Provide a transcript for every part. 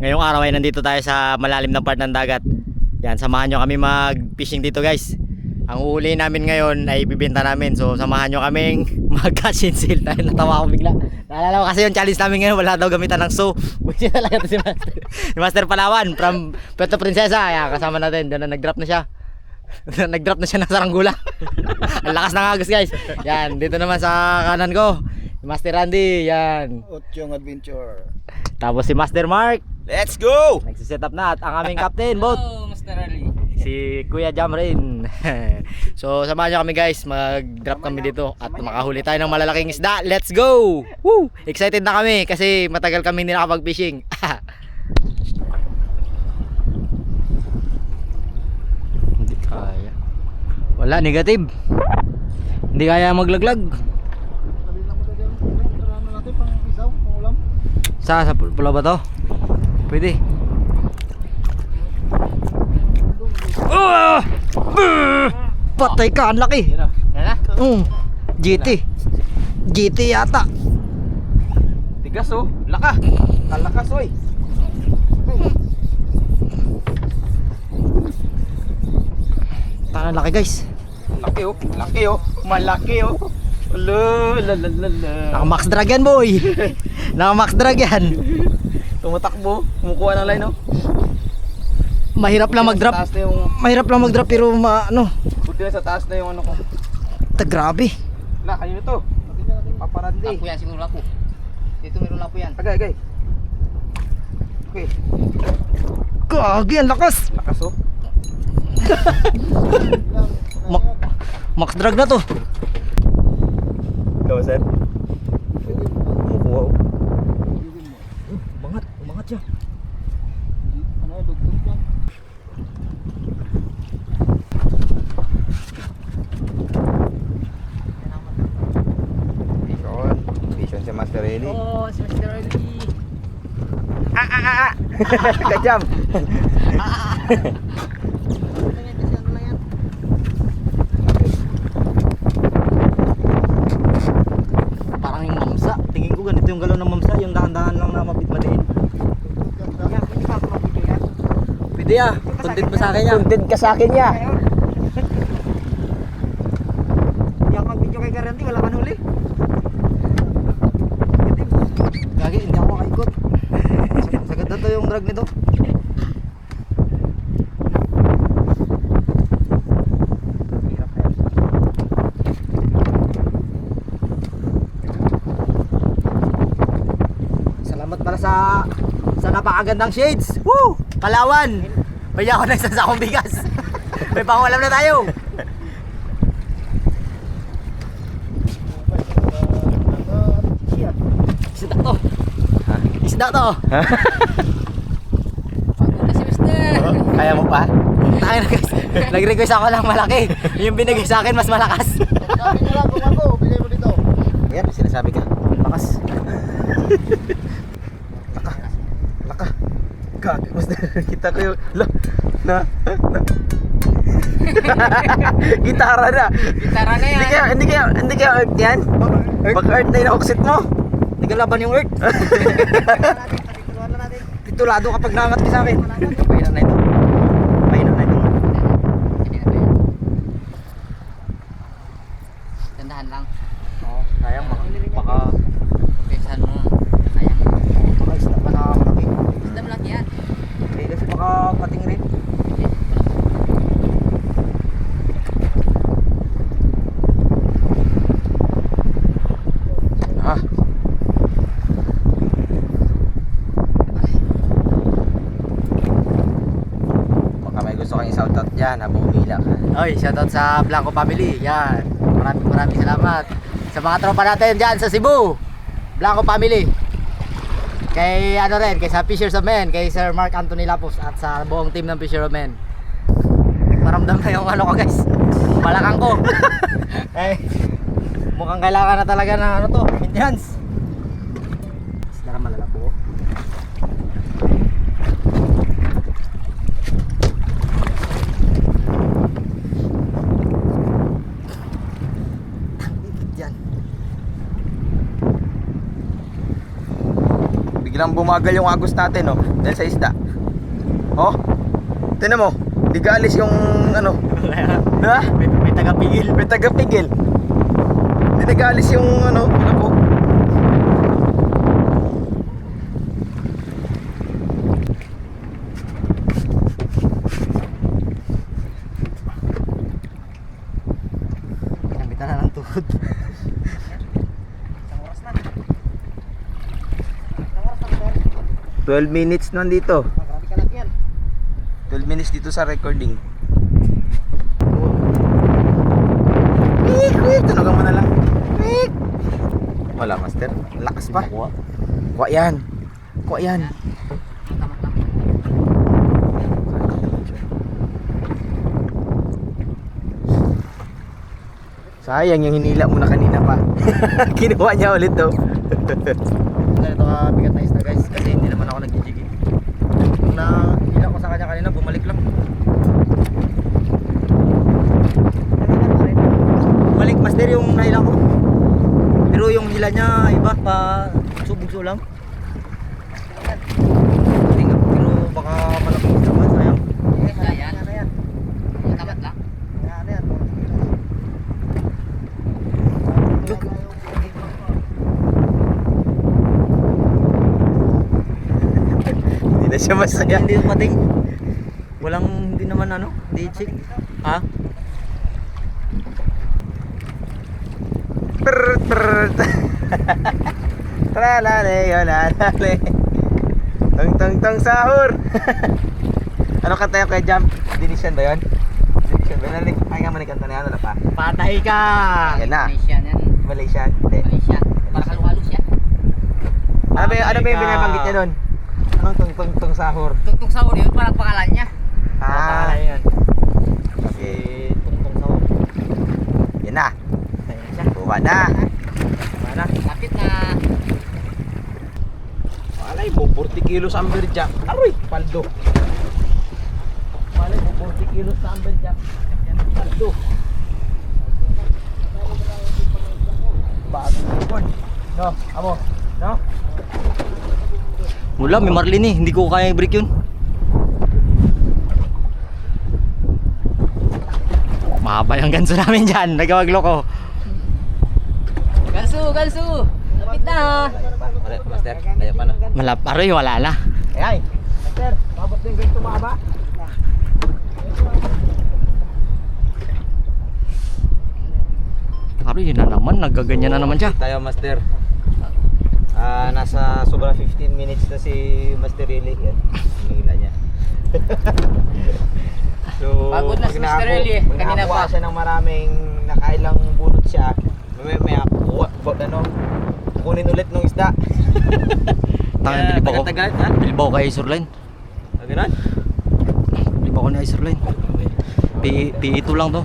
Ngayong araw ay nandito tayo sa malalim na part ng dagat. Yan, samahan nyo kami mag-fishing dito guys. Ang uhuli namin ngayon ay ibibenta namin. So samahan nyo kaming mag-catch and sale. Dahil natawa ako bigla. Naalala ko kasi yung challenge namin ngayon, wala daw gamitan ng so. Buti talaga to si Master. si Master Palawan from Puerto Princesa. Yan, kasama natin. Doon na nag-drop na siya. nag-drop na siya ng saranggula. Ang lakas ng agos guys. Yan, dito naman sa kanan ko. Si Master Randy, yan. Otyong Adventure. Tapos si Master Mark. Let's go! Nagsiset up na at ang aming captain, boat. Master Ali. Si Kuya Jamrin. so samahan niyo kami guys, mag-drop kami dito at makahuli tayo ng malalaking isda. Let's go! Woo! Excited na kami kasi matagal kami hindi nakapag-fishing. hindi kaya. Wala, negative. Hindi kaya maglaglag. Sabi lang mo dyan, ano natin, pang isaw, pang ulam. Sa, sa pul- pula ba to? Pwede. Ah! Patay ka, ang laki. Yan na. Mm. GT. GT yata. Tigas oh. Laka. Kalakas oy. Parang laki guys. Laki oh. Laki oh. Malaki oh. Alo, la la la la. Naka max drag yan boy. Naka max drag yan. Tumatakbo. Kumukuha ng line oh. Mahirap lang Sa mag-drop. taas na yung, Mahirap lang mag-drop pero ma ano. buti na sa taas na yung ano ko. Ta grabe. La, kanino to? Paparandi. Lapo yan, siguro lapo. Dito meron lapo yan. Agay, agay. Okay. Gagi, ang lakas. Lakas oh. Ma- max drag na to. Ikaw, sir. Kumukuha oh. Umangat. Umangat siya. Ano, dugtong lang. Vision. Vision si Master Eli. Oh, si Mr. Ali. Kajam. Parang yung mamsa. Tingin ko ganito yung galaw ng mamsa. Yung dahan-dahan lang na mapit matiin. Pwede ah. Content mo sa akin yan. Content ka sa akin ya. Hindi ako mag-video kay Garanti, wala ka nuli. Gagi, hindi ako makaikot. Sagad na to yung drag nito. Salamat pala sa sa napakagandang shades. Woo! Palawan. May ako na isang sakong bigas. May pangulam na tayo. Isda to. Isda to. Pagod na si Mr. Kaya mo pa? Na guys. Nag-request ako ng malaki. Yung binigay sa akin mas malakas. Sabi niyo lang kung ako, bigay mo dito. Ayan, sinasabi ka. Lakas. Laka. Laka. Gagi, Master. Kita ko yung... La. Na. na. Gitara na. Gitara na yan. Hindi kaya, hindi kaya, hindi kaya earth yan? Pag earth na yung oxit mo. Hindi ka laban yung earth. Titulado kapag nangat ka sa akin. Pahinan na ito. Pahinan na ito. Hindi na ba yan? Tandahan lang. Oo, sayang baka, baka, Pagkasahan mo. Sayang. baka isda pa na malaki. Isda malaki yan. Eh, kasi baka pating rin. Hindi. Ah. Baka may gusto kang i-shoutout dyan habang umila ka. Oy, shoutout sa Blanco Family. Yan. Maraming maraming salamat. Sa mga tropa natin dyan sa Cebu. Blanco Family. Kay ano rin, kay sa Fishers of Men, kay Sir Mark Anthony Lapos at sa buong team ng Fisher of Men. Paramdam na yung ano ko guys. Balakang ko. eh, mukhang kailangan na talaga ng ano to, maintenance. Isda ka malalabo. Yan. Bigla Biglang bumagal yung agos natin, oh. Dahil sa isda. Oh. Tingnan mo. Di yung ano. Ha? may, may tagapigil. May tagapigil. Di nagalis yung ano. Ano po? Kinambitan na ng tuhod. 12 minutes nandito. Yan. 12 minutes dito sa recording. Quick, quick. Tunugan mo na lang. Quick. Wala, master. Lakas pa. Kuha yan. Kuha yan. Sayang yung hinila mo na kanina pa. Kinuha niya ulit to. Ganito ka bigat na isda guys kasi hindi naman ako nagjijigil. Nung na ilang ko sa kanya kanina bumalik lang. Bumalik master yung nailang ko. Pero yung hila niya iba pa subugso lang. Hindi nga, pero baka malaki naman sayang. Isda yan. Yung tamat lang. Hindi na siya masaya. Hindi pating. Walang hindi naman ano, hindi chick. Ha? Trrr, trrr. Tralale, yolalale. Tong tong tong sahur. ano kanta yung kay Jump? Dinisyan ba yun? Dinisyan ba yun? Ay nga manikanta na yan, ano pa? Patay ka! Yan na. Malaysia yan. Malaysian? Hindi. Malaysia. Para kaluhalo siya. Ano ba yung, ano ba yung binabanggit niya doon? Anong tong tong tong sahur? Tugtog sa yun, parang pangalan niya. Ah, Patay yan. Si okay. Tungtong Sawa. Yan na. Patay na siya. Kuha na. Mana? Kapit na. Malay mo, 40 kilos amberjack. Aroy, paldo. Malay mo, 40 kilos na amberjack. Paldo. Bagong ipon. No, amo. No? Wala, may marlin eh. Hindi ko kaya i-break yun. Mahaba yung ganso namin dyan. Nagkawagloko. Gansu, gansu. Kapit na. Wala, master. Layo pa na. Malap, aroy, wala na. Ay, ay. Master, mabot din ganito mahaba. Aroy, yun na naman. Nagaganyan na naman siya. Tayo, master. Ah, nasa sobra 15 minutes na si Master Riley. Yan, hinihila niya. so, Pagod na si nakaku- Riley, pag kanina pa. siya ng maraming nakailang bunot siya, may may kuha, ano, kukunin ulit ng isda. Tangan, bilib ako. Tagal-tagal, ha? Bilib ako kay Isurline. Ah, ganun? Bilib ako ni Isurline. P, P2 lang to.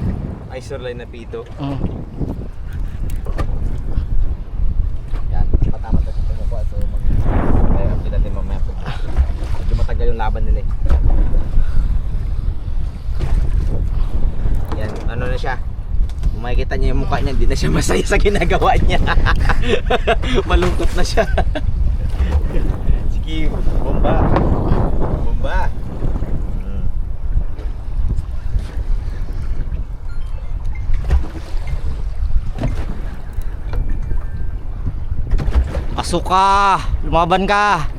Isorline na pito. Mm. Yan, matama to sa tumukuha. So, mag... Kaya update natin mamaya po. Medyo matagal yung laban nila eh. Yan, ano na siya. Kung makikita niya yung mukha niya, hindi na siya masaya sa ginagawa niya. Malungkot na siya. Sige, bomba. Bomba. Hmm. Pasok ka! Lumaban ka!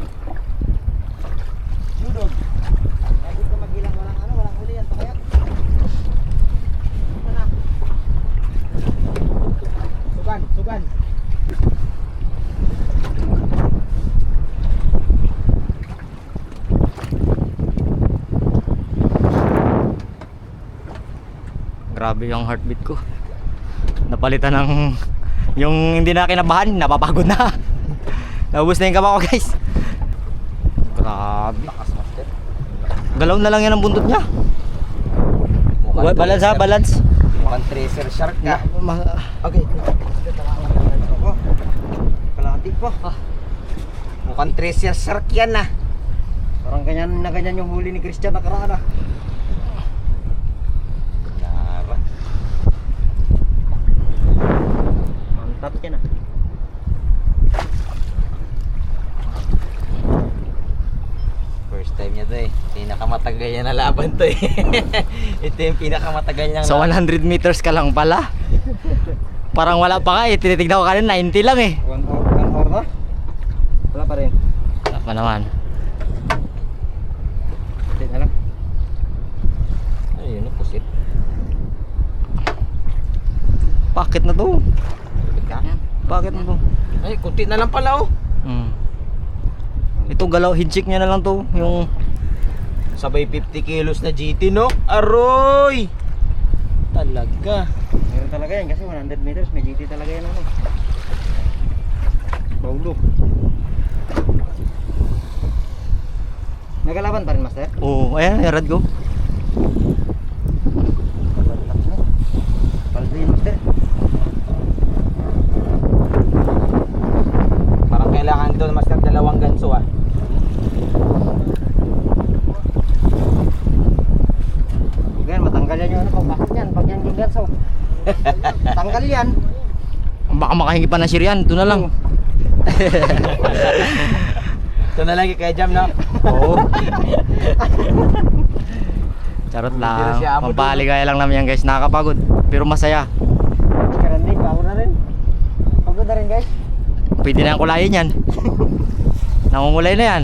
Budog. Lagi ka magilang walang ano, walang huli yan. Pakayat. Ano na? Sugan. Grabe yung heartbeat ko. Napalitan ng yung hindi na kinabahan, napapagod na. Naubos na yung kama ko guys. Grabe. Galaw na lang yan ang buntot niya. Ba- balance ha, balance. Mukhang tracer shark ka. Okay. Pa. Mukhang tracer shark yan ah. Parang ganyan na ganyan yung huli ni Christian nakaraan ah. Nara. Mantap yan ah. First time niya to eh. Pinakamatagal niya na laban to eh. Ito yung pinakamatagal niya Sa 100 meters ka lang pala. Parang wala pa nga eh. Tinitignan ko kanina 90 lang eh. Wala pa rin. Wala pa naman. Hindi na lang. Ayun, pusit. Bakit na to? Bakit na to? Ay, kunti na lang pala oh. Hmm. Ito galaw, check niya na lang to. Yung Sabay 50 kilos na GT no? Aroy! Talaga. Meron talaga yan kasi 100 meters may GT talaga yan ano. Paulo. Nagalaban pa rin master? Oh, ayan, ayan, rad go. Paldo yun master. Parang kailangan doon master dalawang ganso ah. Yan, matanggal yan yung ano pag bakit yan, pag yan gingat so. Tanggal yan. Baka makahingi pa ng sirian. Ito na lang. Ito na lang kay Jam no? Oo. Charot lang. siya amo lang namin yan guys. Nakakapagod. Pero masaya. Karan din, pagod na rin. Pagod na rin guys. Pwede na yung kulayin yan. Nangungulay na yan.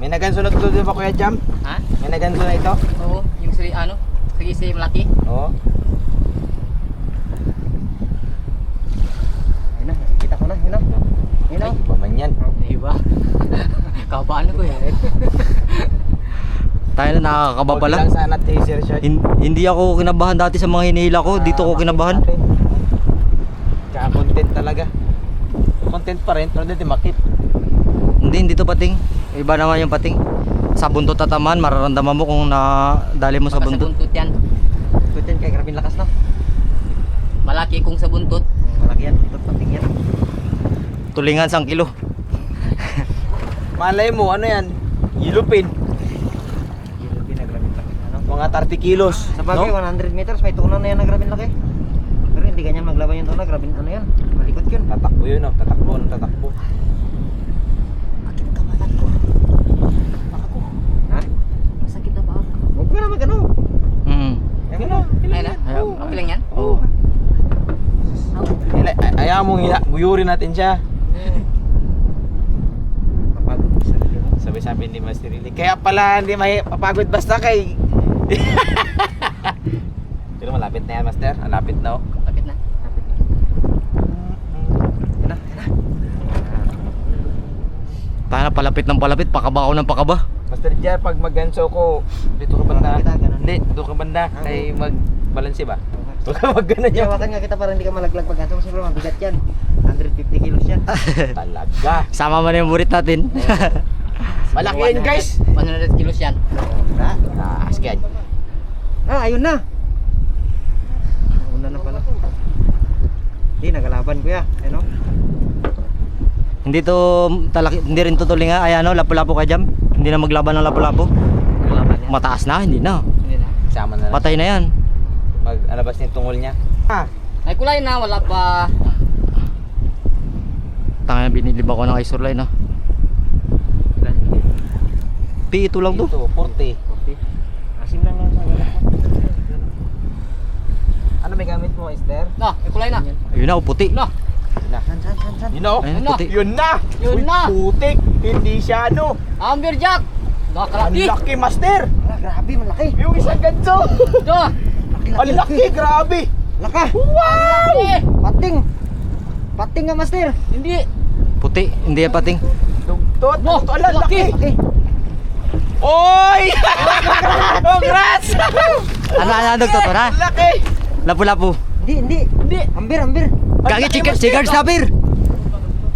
May naganso na ito ba Kuya Jam? Ha? May naganso na ito? Oo, yung siri ano? Sige si malaki. Oo. Ayun na, nakikita ko na, yun na. Yun na. Ay, iba man yan. Kabaan ko yan. Tayo na nakakaba Huwag pala. lang sana taser shot. Hin- hindi ako kinabahan dati sa mga hinihila ko. Dito ako kinabahan. Tsaka content talaga. Content pa rin, pero hindi makit. Hindi, hindi to pating. Iba naman yung pating. Sa buntot tataman, mararamdaman mo kung na dali mo sa Baka sa buntot. buntot yan. Ito yan kay grabing lakas na. Malaki kung sa buntot. Malaki yan, ito pating yan. Tulingan sang kilo. Malay mo, ano yan? Yilupin. Yun, pinagrabing laki. Ano? Mga 30 kilos. Sa bagay, no? 100 meters, may tunan na yan na grabing laki. Pero hindi ganyan maglaban yung tunan, grabing ano yan. Malikot yun. Tatakbo yun, oh. tatakbo, tatakbo. Bakit kabalan ko? Ha? Masakit na ba? Huwag ka na mag-ano. Mm. Yan na, Ayun na. Okay lang yan? Oo. Ayaw mong hila, guyurin natin siya. Papagod sa sarili mo. Sabi sabi ni Master Riley. Kaya pala hindi may papagod basta kay. Pero malapit na yan, Master. Malapit na oh. Sakit na. Yan na, yan na. Tayo na palapit ng palapit, pakaba ako ng pakaba. Master Jar, pag magganso ko, dito ka banda. Hindi, doon ka banda. Ah, Kay mag-balanse ba? Doon ka mag-ganon Kaya yan. hawakan nga kita para hindi ka malaglag pag ato kasi bro, mabigat yan. 150 kilos yan. Talaga. Sama mo na yung burit natin. Malaki yan, guys. 100 kilos yan. Ha? Ah, sige. Ah, ayun na. Una na pala. Hindi, nagalaban kuya. Ano? hindi to talaki, hindi rin to tulinga. Ay ano, lapu-lapu ka jam. Hindi na maglaban ng lapu-lapu. Yan. Mataas na, hindi na. Hindi na. Sama na lang. Patay na yan. Mag-alabas yung tungol niya. Ah, Ay kulay na, wala pa. Tanga binilib ako ng line ah. Ilan? Pi ito lang to. Ito, 40. Okay. Asim lang lang. Ano may gamit mo, Esther? No, ay kulay na. Ayun na, oh, puti. No, Yun na. San, san, san, san. Yun na, oh. Ayun, na. puti. Yun na! Yun Uy, na. Putik! Hindi siya ano! Amber Jack. Ang Nakalaki. laki, Master! Ah, grabe, malaki. Yung isang ganso! Do. Ang laki, grabe! Laka. Wow! Pating. Pating nga, master. hindi. Puti, hindi yan pating. Tugtot! Wow, Ito, ala, laki. laki! Laki. Oy! Congrats! Ano, ano, ano, to, na? Ang laki! Lapu-lapu. Hindi, hindi. Hindi. Ambir, ambir. Laki, chicken, chicken snapper.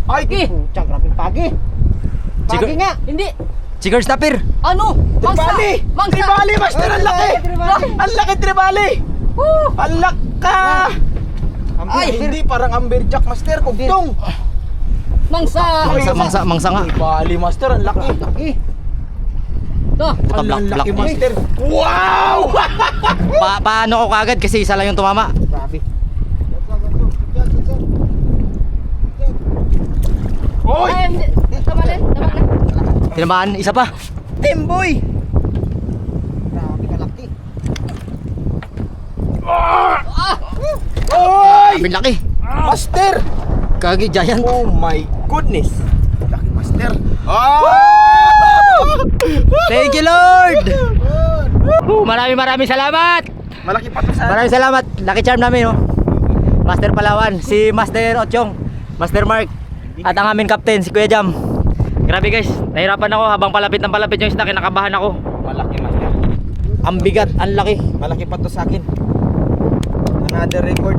Ay! Pucha, grabe pagi. Pagi nga. Hindi. Cigars na, pir! Ano? Mangsa! Tribali! Mangsa! Tribali, master! Ang laki! Ang laki, Tribali! Ang laka! Ay, hindi, parang amberjack, master. Kugtong! Mangsa! Mangsa, mangsa, mangsa nga. Tribali, master. Ang laki. Eh. Ito. Ang laki, master. Wow! pa paano ko kagad kasi isa lang yung tumama. Grabe. Oy! Ay, Tinamaan, isa pa. Timboy! Grabe kalaki. Oy! Sabi laki. Master! Kagi giant. Oh my goodness! Laki master! Oh! Thank you Lord! Maraming maraming salamat! Malaki pa to sa... Maraming salamat. Lucky charm namin, oh. Master Palawan, si Master Ochong, Master Mark, at ang aming captain, si Kuya Jam. Grabe guys, nahirapan ako habang palapit ng palapit yung isda, kinakabahan ako. Malaki master. Ang bigat, ang laki. Malaki pa to sa akin. Another record.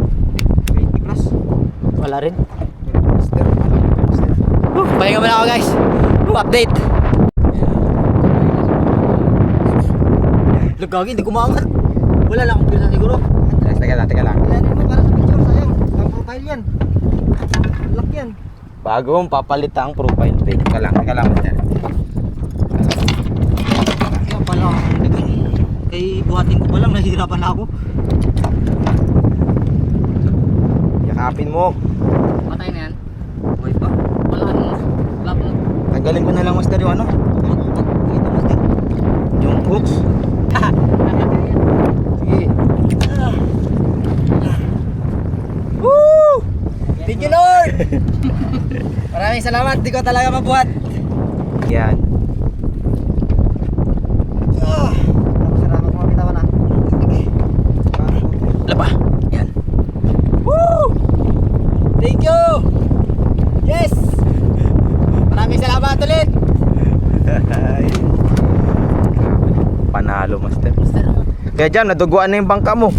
20 plus. Wala rin. Master. Malaki master. Uh, pahinga muna ako guys. Uh, update. Lagagi, hindi kumangat. Wala lang akong pisa siguro. Teka lang, teka lang. Kaya mo para sa picture, sayang. Ang profile yan. Laki yan. Bago mong papalit ang profile. Teka lang, teka lang master. Kaya pala. Kay buhatin ko pa lang, nahihirapan na ako. Yakapin mo. Patay na yan. Okay pa. Wala ka nung lap na. Tanggalin ko na lang master yung ano. Ito mas din. Yung hooks. Sige. Woo! Thank you Lord! Maraming salamat, di ko talaga mabuhat. Yan. Tapos salamat mga bitawan na. Lapa. Yan. Woo! Thank you! Yes! Maraming salamat ulit! Panalo master. Kaya dyan, naduguan na yung bangka mo.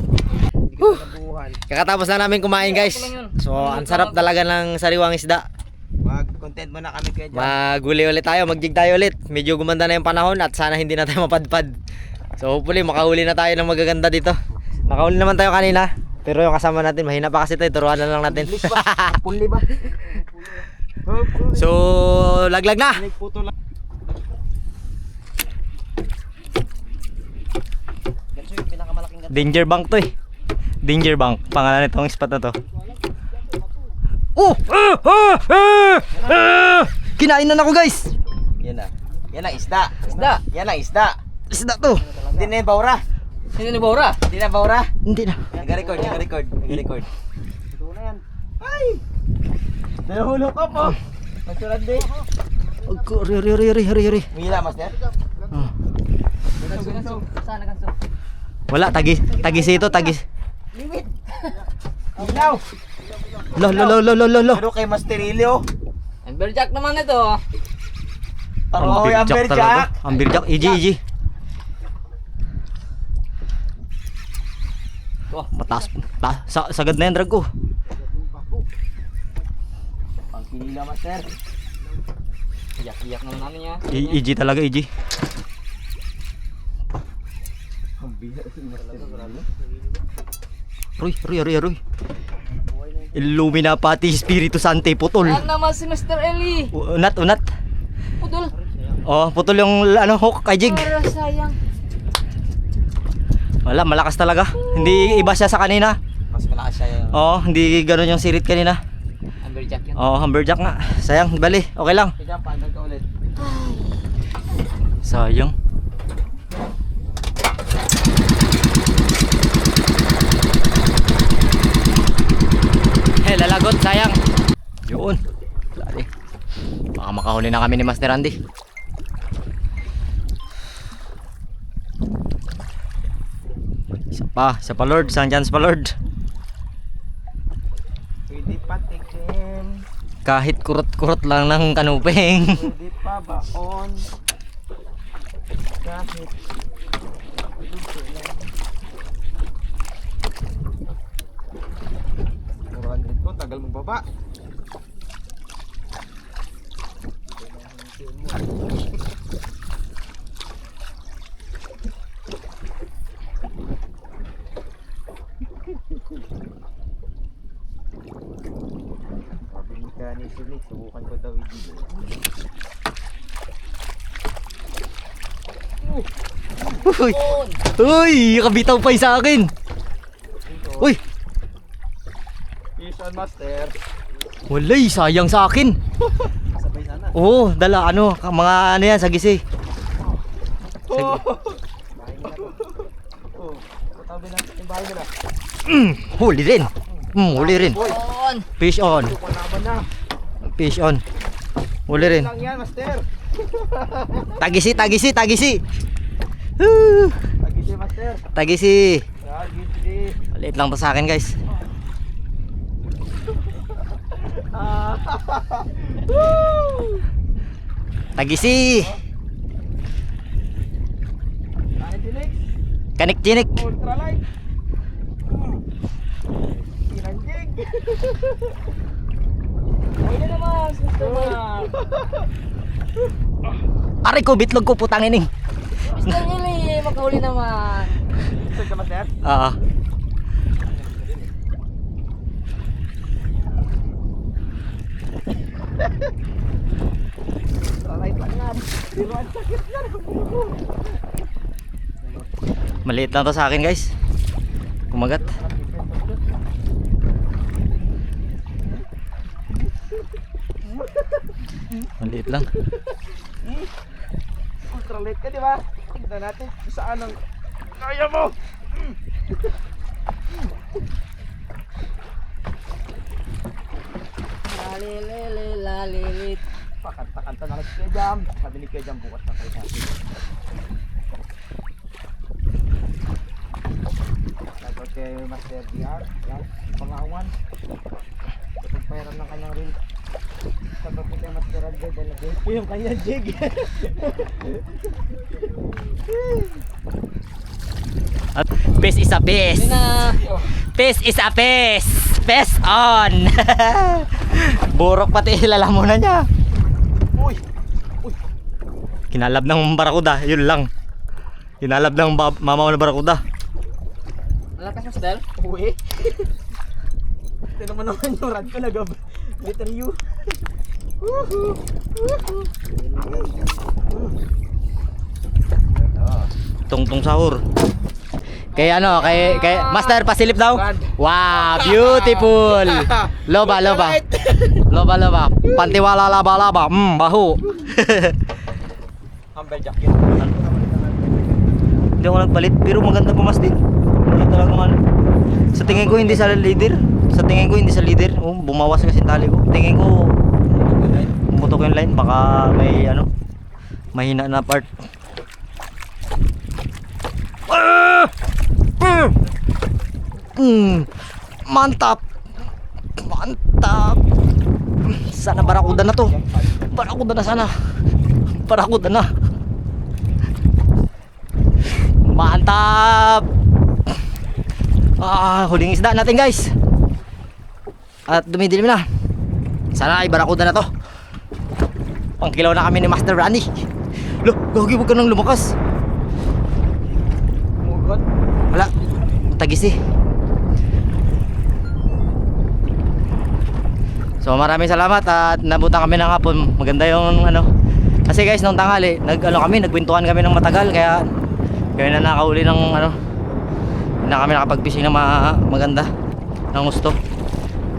Kakatapos na namin kumain guys. So, ang sarap talaga ng sariwang isda. Mag-content mo na kami kaya dyan. Maguli ulit tayo, magjig tayo ulit. Medyo gumanda na yung panahon at sana hindi na tayo mapadpad. So hopefully makahuli na tayo ng magaganda dito. Nakahuli naman tayo kanina. Pero yung kasama natin, mahina pa kasi tayo. Turuan na lang natin. Puli ba? so, laglag na! Danger bank to eh. Danger bank. Pangalan nitong spot na to. Oh! Ah! Ah! Ah! Ah! Kinain na ako guys! Yan na. Yan na isda. Isda. Yan na isda. Isda to! Hindi na yung baura. Sino ni Bora? Hindi na baura. Hindi na. Nag-record, nag-record, nag-record. Ito na yan. Ay! Nahulo ka po. Nagsulat din. Ri, ri, ri, ri, ri, ri. Mila, master. Ah. Ganso, ganso. Saan na ganso? Wala, tagis. Tagis ito, tagis. Limit. Ilaw. Lo, lo, lo, lo, lo, lo, lo. Pero kay Master Ilio. Amberjack naman ito. Paroy ang talaga. berjak. Ambirjack. Iji, iji. Oh. Mataas. Ta, sa, sagad na yan, drag ko. Ang pinila, master. Iyak-iyak naman namin yan. Iji talaga, iji. Roy, roy, roy, roy. Illumina pati Espiritu Sante putol. Yan naman si Mr. Eli. Unat, unat. Pudol. Oh, putol yung ano hook kay Jig. Para sayang. Wala, malakas talaga. Hindi iba siya sa kanina. Mas malakas siya yung... Oh, hindi ganoon yung sirit kanina. Amberjack yan. Oh, hammerjack nga. Sayang, bali. Okay lang. Kaya ka ulit. Sayang. Eh, lalagot, sayang. Yun. Lali. Baka makahuli na kami ni Master Andy. Isa pa, isa pa Lord, San John's pa Lord. Pwede patikin. Kahit kurot-kurot lang ng kanuping. Pwede pa baon. Kahit... Murahan dito, tagal magbaba. Sabi ni Kani Sulik, subukan ko daw i-video. Uy! Uy! Kabitaw pa sa akin! Uy! Fish on master. Walay, sayang sa akin! Sabay sana. Oo, dala ano, mga ano yan, sagisi. Oh! Oh, tabi na yung bahay nila. Mm, huli rin. Mm, huli rin. Fish on. Fish on. Huli rin. Lang yan, master. Tagisi, tagisi, tagisi. Woo! Lagi si master. Tagisi. Lagi si. Maliit lang to sa akin guys. Ah. Tagisi. Ay, dinik. Kanik-jinik. Ultralight. Sinanjig. Ayun na Mr. Mark. Aray ko, bitlog ko putang ining. Mr. Eli, makahuli naman. Sir ka master? Oo. Lang yan. Pero ang sakit yan. Maliit lang to sa akin guys. Kumagat. Maliit lang. Ultralight ka, di ba? Tignan natin saan ang kaya mo. Lalilili, lalilit. Pakanta-kanta na si Kuya Jam. Sabi ni Kuya Jam bukas na kayo sa. Tapos kay Master DR. Yan, pangawan. Kapag payaran ng kanyang rin. Tapos kay Master Adjo. Dahil nag po yung kanyang jig. At Fish is a na. Fish is a fish. Fish on. Burok pati lalamunan niya. Uy! Kinalab ng barakuda, yun lang. Kinalab ng bab- mama ng barakuda. Malakas, Master. Uwi! Ito naman naman yung rad ko nagab. Letter U. Woohoo! Woohoo! Tungtong sahur. Kay ano, kay kay Master pasilip daw. Wow, beautiful. Loba, loba. Loba, loba. Pantiwala laba laba. Mm, baho. Humble jacket. Hindi ako nagpalit pero maganda pumas din. Hindi talaga ano. Sa tingin ko hindi sa leader. Sa tingin ko hindi sa leader. Oh, bumawas kasi tali ko. Tingin ko pumutok yung line baka may ano mahina na part. Ah! Mm! Mantap. Mantap. Sana barakuda na to. Barakuda na sana. Barakuda na. Mantap! Ah, huling isda natin guys. At dumidilim na. Sana ay barakuda na to. Pangkilaw na kami ni Master Rani. Lo, gagi huwag ka nang lumakas. Mugot. Wala. Tagis eh. So maraming salamat at nabutan kami ng hapon. Maganda yung ano. Kasi guys, nung tanghali, nag ano kami, nagkwentuhan kami ng matagal kaya kaya na nakahuli ng ano. Na kami nakapag-fishing na ma maganda. Ng gusto.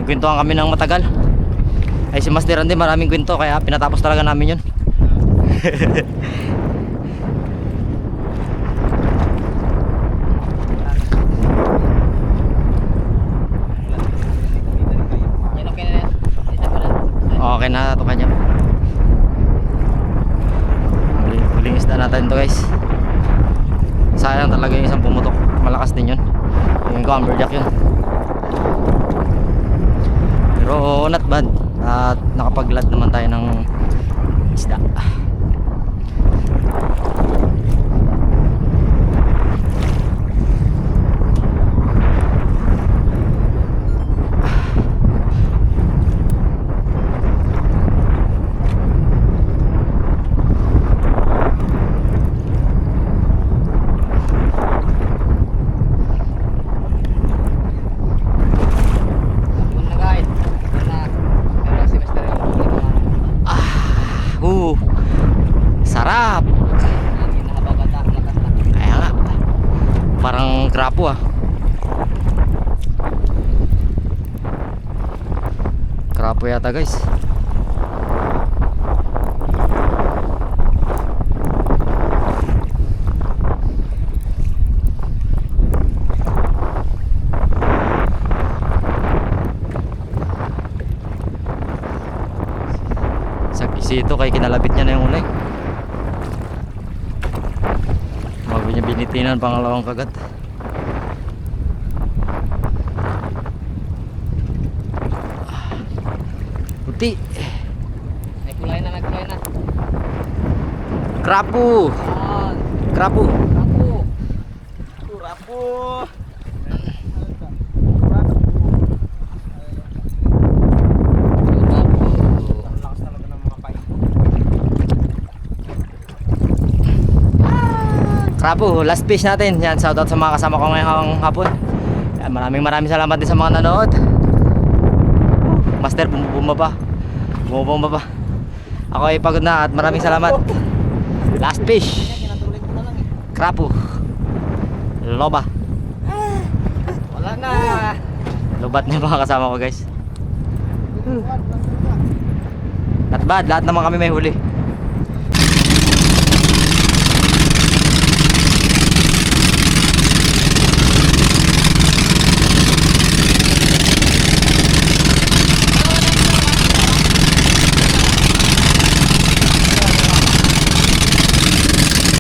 Nagkwentuhan kami ng matagal. Ay si Master Randy maraming kwento kaya pinatapos talaga namin 'yun. Yan okay na yan. Isa pa lang. Okay na to kanya. Huling, huling isda natin to guys. Sayang talaga yung isang pumutok. Malakas din yun. Yung ko amberjack yun. Pero not bad. At nakapaglad naman tayo ng isda. Gwapo yata guys. dito kay kinalabit niya na yung ulay bago niya binitinan pangalawang kagat Krapu. Krapu. Mga pain. Krapu, last fish natin. Yan, shoutout sa mga kasama ko ngayong hapon. Yan, maraming maraming salamat din sa mga nanood. Master, bum- bumaba. Bumaba pa. Ako ay pagod na at maraming salamat. Last fish. Krapu. Loba. Wala na. Lubat na yung mga kasama ko guys. Not bad, lahat naman kami may huli.